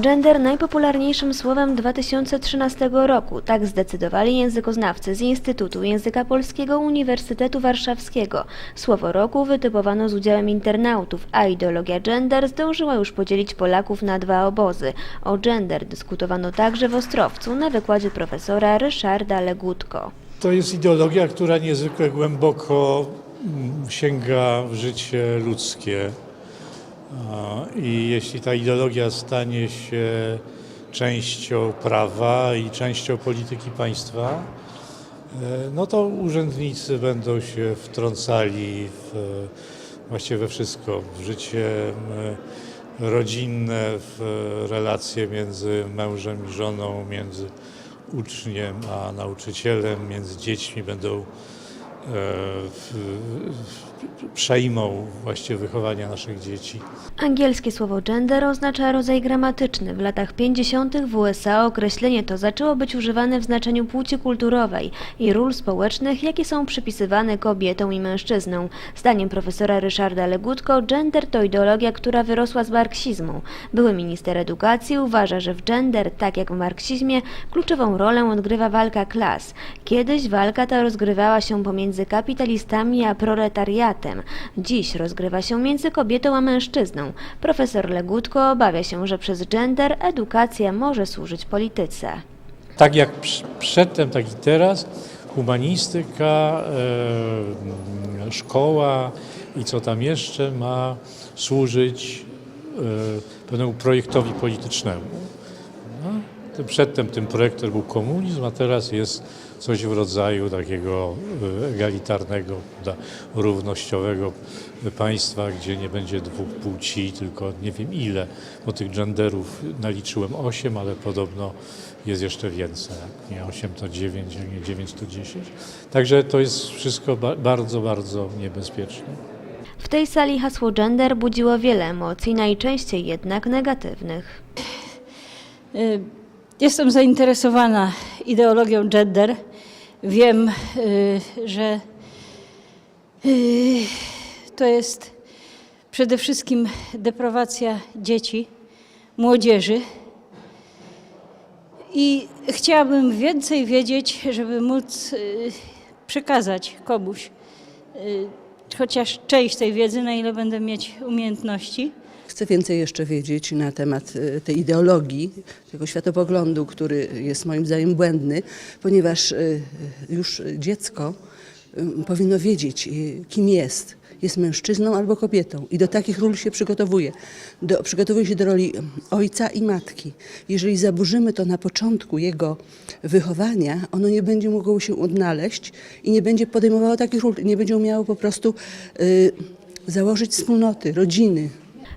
Gender najpopularniejszym słowem 2013 roku, tak zdecydowali językoznawcy z Instytutu Języka Polskiego Uniwersytetu Warszawskiego. Słowo roku wytypowano z udziałem internautów, a ideologia gender zdążyła już podzielić Polaków na dwa obozy. O gender dyskutowano także w Ostrowcu na wykładzie profesora Ryszarda Legutko. To jest ideologia, która niezwykle głęboko mm, sięga w życie ludzkie. I jeśli ta ideologia stanie się częścią prawa i częścią polityki państwa, e, no to urzędnicy będą się wtrącali w, właściwie we wszystko, w życie m, rodzinne, w relacje między mężem i żoną, między uczniem a nauczycielem, między dziećmi będą e, przejmą właściwie wychowania naszych dzieci. Angielskie słowo gender oznacza rodzaj gramatyczny. W latach 50. w USA określenie to zaczęło być używane w znaczeniu płci kulturowej i ról społecznych, jakie są przypisywane kobietom i mężczyznom. Zdaniem profesora Ryszarda Legutko, gender to ideologia, która wyrosła z marksizmu. Były minister edukacji uważa, że w gender, tak jak w marksizmie, kluczową rolę odgrywa walka klas. Kiedyś walka ta rozgrywała się pomiędzy kapitalistami a proletariatem. Dziś rozgrywa się między kobietą a mężczyzną. Profesor Legutko obawia się, że przez gender edukacja może służyć polityce. Tak jak przedtem, tak i teraz, humanistyka, e, szkoła i co tam jeszcze ma służyć e, pewnemu projektowi politycznemu. Tym przedtem tym projektem był komunizm, a teraz jest coś w rodzaju takiego e, egalitarnego, równościowego państwa, gdzie nie będzie dwóch płci, tylko nie wiem ile, bo tych genderów naliczyłem 8, ale podobno jest jeszcze więcej. Jak nie 8 to 9, jak nie 9 to 10. Także to jest wszystko ba- bardzo, bardzo niebezpieczne. W tej sali hasło gender budziło wiele emocji, najczęściej jednak negatywnych. Jestem zainteresowana ideologią gender. Wiem, y, że y, to jest przede wszystkim deprawacja dzieci, młodzieży. I chciałabym więcej wiedzieć, żeby móc y, przekazać komuś chociaż część tej wiedzy, na ile będę mieć umiejętności. Chcę więcej jeszcze wiedzieć na temat e, tej ideologii, tego światopoglądu, który jest moim zdaniem błędny, ponieważ e, już dziecko powinno wiedzieć, e, kim jest. Jest mężczyzną albo kobietą i do takich ról się przygotowuje. Do, przygotowuje się do roli ojca i matki. Jeżeli zaburzymy to na początku jego wychowania, ono nie będzie mogło się odnaleźć i nie będzie podejmowało takich ról, nie będzie umiało po prostu e, założyć wspólnoty, rodziny.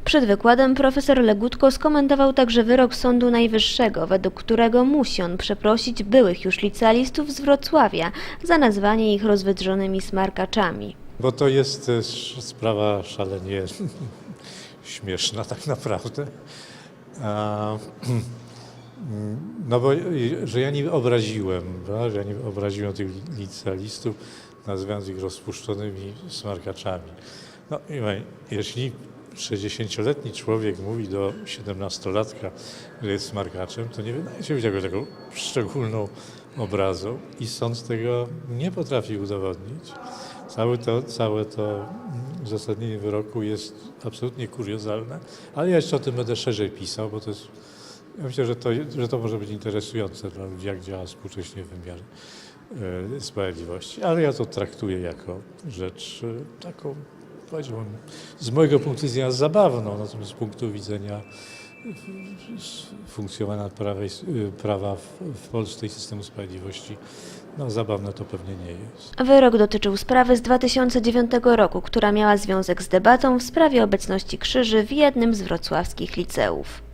Przed wykładem profesor Legutko skomentował także wyrok Sądu Najwyższego, według którego musi on przeprosić byłych już licealistów z Wrocławia za nazwanie ich rozwydrzonymi smarkaczami. Bo to jest też sprawa szalenie śmieszna tak naprawdę. No bo że ja nie obraziłem, że ja nie obraziłem tych licealistów, nazywając ich rozpuszczonymi smarkaczami. No i jeśli 60-letni człowiek mówi do 17-latka, że jest smarkaczem, to nie wydaje się być jako taką szczególną obrazą i sąd tego nie potrafi udowodnić. Całe to, całe to mm, uzasadnienie wyroku jest absolutnie kuriozalne, ale ja jeszcze o tym będę szerzej pisał, bo to jest, ja myślę, że to, że to może być interesujące dla ludzi, jak działa współcześnie wymiar e, sprawiedliwości. Ale ja to traktuję jako rzecz e, taką, powiedziałbym, z mojego punktu widzenia zabawną, natomiast z punktu widzenia funkcjonowania prawa, prawa w Polsce i systemu sprawiedliwości, no zabawne to pewnie nie jest. Wyrok dotyczył sprawy z 2009 roku, która miała związek z debatą w sprawie obecności krzyży w jednym z wrocławskich liceów.